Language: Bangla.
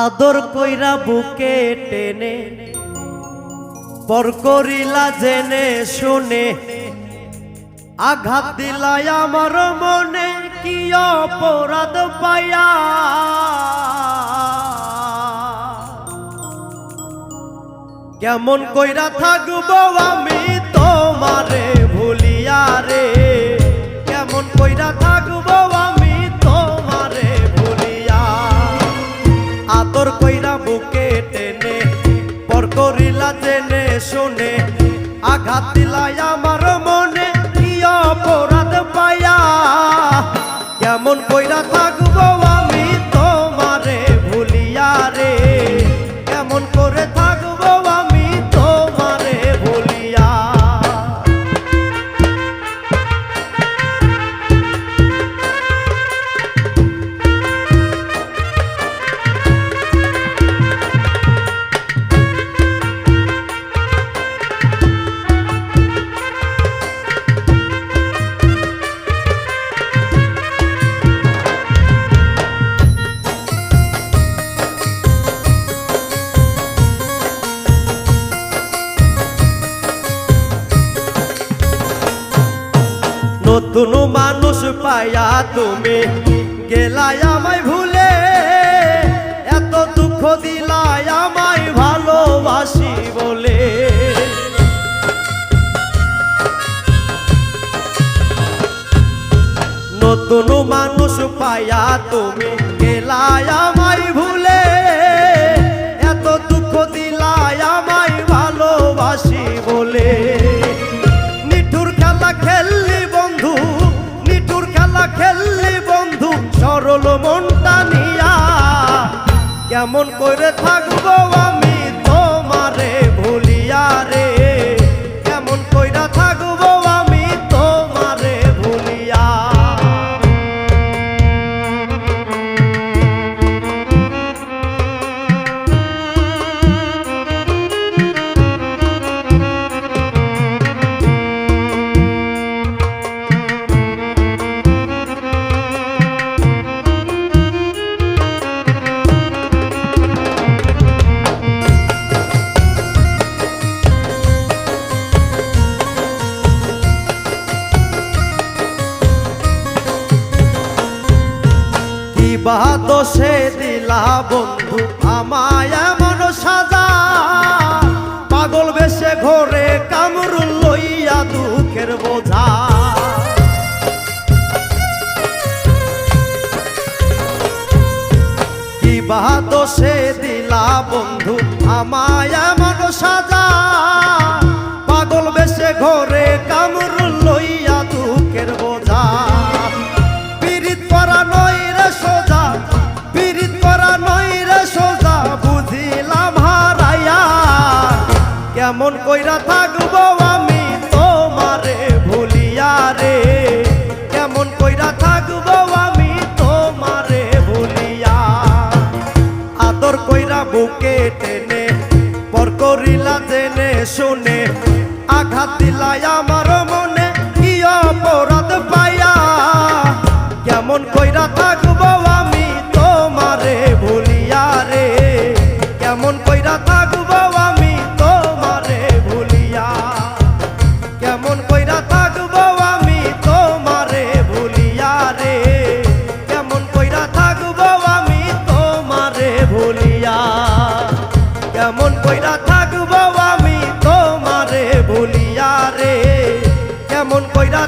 আদর কইরা বুকে টেনে, পর করিলা জেনে শুনে, আঘাত দিলাই আমার মনে কি অপরাধ পায়া কেমন কইরা থাকব আমি তোমারে ভুলিয়া রে? জেনে শুনে আঘাত দিলাই আমার মনে কি অপরাধ পায়া কেমন কইরা নতুন মানুষ পায়া তুমি। গেলাই আমায় ভুলে, এত দুঃখ দিলাই আমায় ভালোবাসি বলে। নতুন মানুষ পায়া তুমি কেমন করে থাকব দোষে দিলা বন্ধু, আমায় এমন সাজা। পাগল বেশে ঘরে কামরুল লইয়া দুঃখের বোঝা। কি দোষে দিলা বন্ধু, আমায় এমন সাজা। কেমন কইরা থাকব আমি তোমারে ভুলিয়া রে? কেমন কইরা থাকব আমি তোমারে ভুলিয়া? আদর কইরা বুকে টেনে, পর করিলা জেনে শুনে, আঘাত দিলাই আমার রে কেমন কইরা